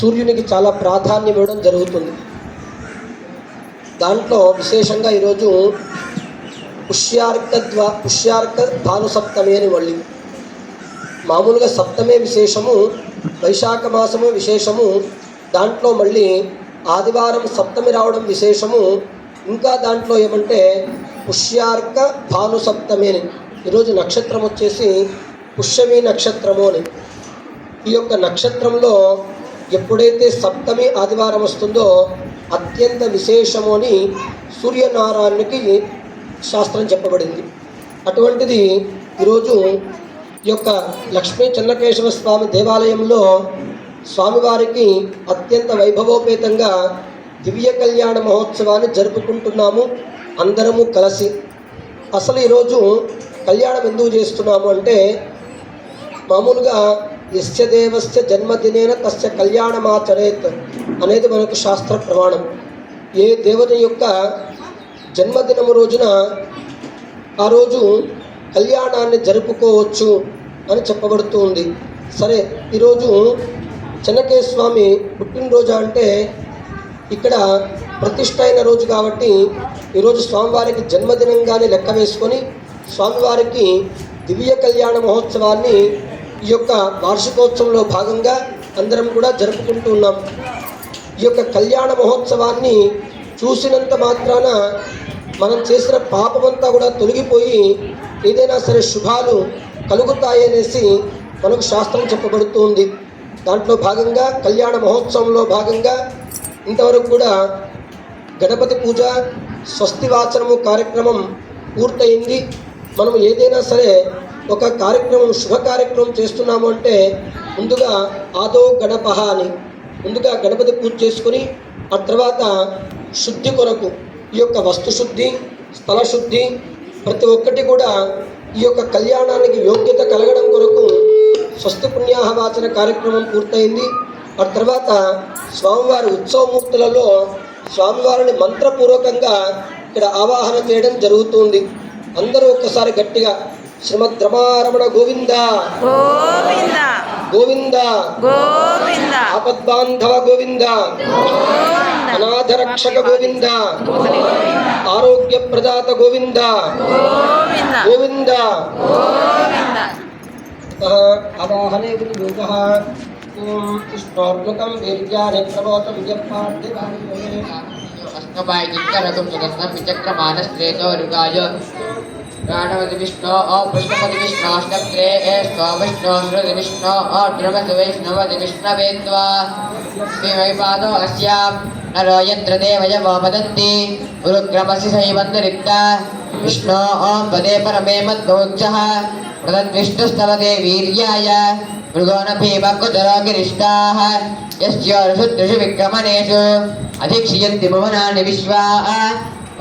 సూర్యునికి చాలా ప్రాధాన్యం ఇవ్వడం జరుగుతుంది. దాంట్లో విశేషంగా ఈరోజు పుష్యార్క ద్వా పుష్యార్క భానుసప్తమి అని మళ్ళీ మామూలుగా సప్తమే విశేషము వైశాఖ మాసము విశేషము దాంట్లో మళ్ళీ ఆదివారం సప్తమి రావడం విశేషము ఇంకా దాంట్లో ఏమంటే పుష్యార్క భానుసప్తమే అని. ఈరోజు నక్షత్రం వచ్చేసి పుష్యమి నక్షత్రము అని. ఈ యొక్క నక్షత్రంలో ఎప్పుడైతే సప్తమి ఆదివారం వస్తుందో అత్యంత విశేషము అని సూర్యనారాయణకి శాస్త్రం చెప్పబడింది. అటువంటిది ఈరోజు ఈ యొక్క లక్ష్మీ చెన్నకేశవ స్వామి దేవాలయంలో స్వామివారికి అత్యంత వైభవోపేతంగా దివ్య కళ్యాణ మహోత్సవాన్ని జరుపుకుంటున్నాము అందరము కలిసి. అసలు ఈరోజు కళ్యాణం ఎందుకు చేస్తున్నాము అంటే మామూలుగా యశ్చదేవస్య జన్మదినేన తస్య కళ్యాణమాచరేత్ అనేది మనకు శాస్త్ర ప్రమాణం. ఏ దేవత యొక్క జన్మదినము రోజున ఆ రోజు కళ్యాణాన్ని జరుపుకోవచ్చు అని చెప్పబడుతూ ఉంది. సరే ఈరోజు చెన్నకేశ్వర స్వామి పుట్టినరోజు అంటే ఇక్కడ ప్రతిష్ట అయిన రోజు కాబట్టి ఈరోజు స్వామివారికి జన్మదినంగానే లెక్క వేసుకొని స్వామివారికి దివ్య కళ్యాణ మహోత్సవాన్ని ఈ యొక్క వార్షికోత్సవంలో భాగంగా అందరం కూడా జరుపుకుంటూ ఉన్నాం. ఈ యొక్క కళ్యాణ మహోత్సవాన్ని చూసినంత మాత్రాన మనం చేసిన పాపమంతా కూడా తొలగిపోయి ఏదైనా సరే శుభాలు కలుగుతాయి అనేసి మనకు శాస్త్రం చెప్పబడుతుంది దాంట్లో భాగంగా కళ్యాణ మహోత్సవంలో భాగంగా ఇంతవరకు కూడా గణపతి పూజ స్వస్తివాచనము కార్యక్రమం పూర్తయింది. మనం ఏదైనా సరే ఒక కార్యక్రమం శుభ కార్యక్రమం చేస్తున్నాము అంటే ముందుగా ఆదో గణపహ అని ముందుగా గణపతి పూజ చేసుకొని ఆ తర్వాత శుద్ధి కొరకు ఈ యొక్క వస్తుశుద్ధి స్థలశుద్ధి స్థల శుద్ధి ప్రతి ఒక్కటి కూడా ఈ యొక్క కళ్యాణానికి యోగ్యత కలగడం కొరకు స్వస్తి పుణ్యాహవాచన కార్యక్రమం పూర్తయింది. ఆ తర్వాత స్వామివారి ఉత్సవమూర్తులలో స్వామివారిని మంత్రపూర్వకంగా ఇక్కడ ఆవాహన చేయడం జరుగుతుంది. అందరూ ఒక్కసారి గట్టిగా శ్రీమద్ రమారమణ గోవింద. గోవింద. గోవింద. గోవింద. ఆపద్బాంధవ గోవింద. గోవింద. అనాథరక్షక గోవింద. ఆరోగ్య ప్రదాత గోవింద. గోవింద. అవాహనే యోగ ఓం కృష్ణోర్ముఖం వీర్యాని ప్రమోత విజయపాఠ్యవాణి అష్టమాయ చిత్తరకం సుగంధం విచక్రమానశ్రేతో రుగాయ ప్రాణవతి విష్ణు ఓ పుష్పపతి విష్ణు అష్టత్రే స్వ విష్ణు శృతి విష్ణు ఓ ద్రవతి వైష్ణవతి విష్ణవేత్వా శ్రీమైపాదో అస్యాం నరో యత్ర దేవయమో వదంతి గురుక్రమసి సైవందరిత్త విష్ణు ఓం పదే పరమే మద్గోక్షః ప్రదద్విష్ణుస్తవతే వీర్యాయ మృగోనభీమకుతరాగిరిష్టాः యస్యోర్షుత్రిషు విక్రమణేషు అధిక్షియంతి భువనాన్ని విశ్వా పరో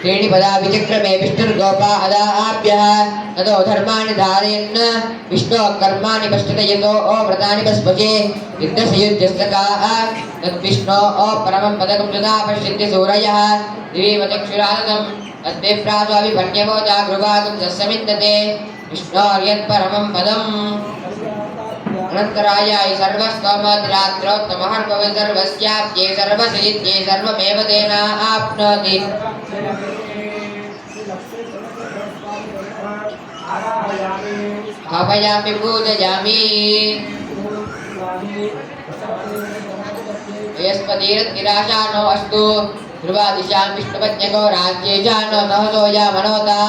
त्रीणिपदा विचक्रमे विष्णुर्गोपाहदाभ्यः ततो धर्माणि धारयन्। विष्णो कर्माणि पश्यत यतो ओ व्रतानि पश्पशे इन्द्रसयुध्यस्तकाः तद्विष्णो ओ परमं पदकं तदा पश्यन्ति सूरयः। दिवीमचक्षुरानन्दं तद्विभ्रातोऽभिभन्यवो जागृभागं तस्समिन्दते विष्णोर्यत्परमं पदम्। अनन्तरायाय सर्वस्तोमद्रात्रोत्तमहर्भव सर्वस्याप्ये सर्वसहित्ये सर्वमेव तेनाप्नोति स्थापयामि पूजयामि बृहस्पतिरतिराशानो अस्तु ध्रुवादिशां विष्णुपत्न्यको राज्ये जानो सहसो या मनोता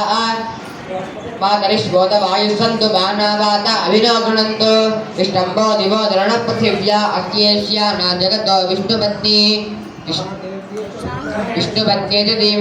मातरिष्वोदवायुः बाणावात अभिनो गृणन्तु इष्टम्बो दिवो दरणपृथिव्या अत्येष्या न जगतो विष्णुपत्नी विष्णुपत्नी च धीमहि